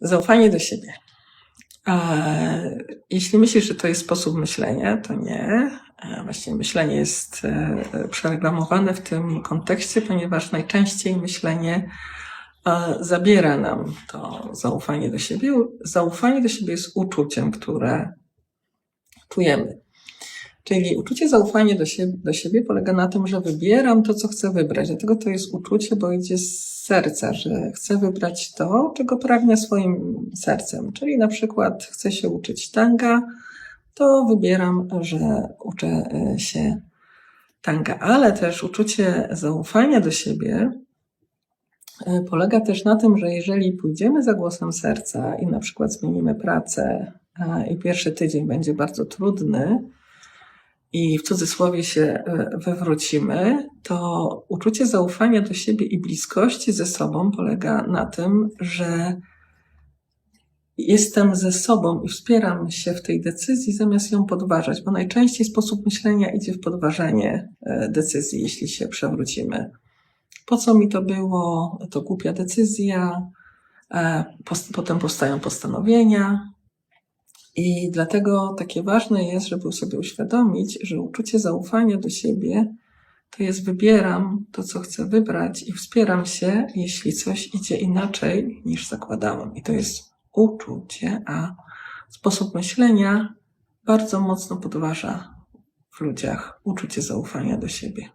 Zaufanie do siebie. A jeśli myślisz, że to jest sposób myślenia, to nie. E, Właśnie myślenie jest e, przereklamowane w tym kontekście, ponieważ najczęściej myślenie e, zabiera nam to zaufanie do siebie. Zaufanie do siebie jest uczuciem, które czujemy. Czyli uczucie zaufania do siebie, do siebie polega na tym, że wybieram to, co chcę wybrać. Dlatego to jest uczucie, bo idzie z serca, że chcę wybrać to, czego pragnę swoim sercem. Czyli na przykład chcę się uczyć tanga, to wybieram, że uczę e, się tanga. Ale też uczucie zaufania do siebie e, polega też na tym, że jeżeli pójdziemy za głosem serca i na przykład zmienimy pracę i pierwszy tydzień będzie bardzo trudny, i w cudzysłowie się e, wywrócimy, to uczucie zaufania do siebie i bliskości ze sobą polega na tym, że jestem ze sobą i wspieram się w tej decyzji, zamiast ją podważać, bo najczęściej sposób myślenia idzie w podważenie e, decyzji, jeśli się przewrócimy. Po co mi to było? To głupia decyzja. E, Potem powstają postanowienia, i dlatego takie ważne jest, żeby sobie uświadomić, że uczucie zaufania do siebie to jest wybieram to, co chcę wybrać i wspieram się, jeśli coś idzie inaczej niż zakładałem. I to jest uczucie, a sposób myślenia bardzo mocno podważa w ludziach uczucie zaufania do siebie.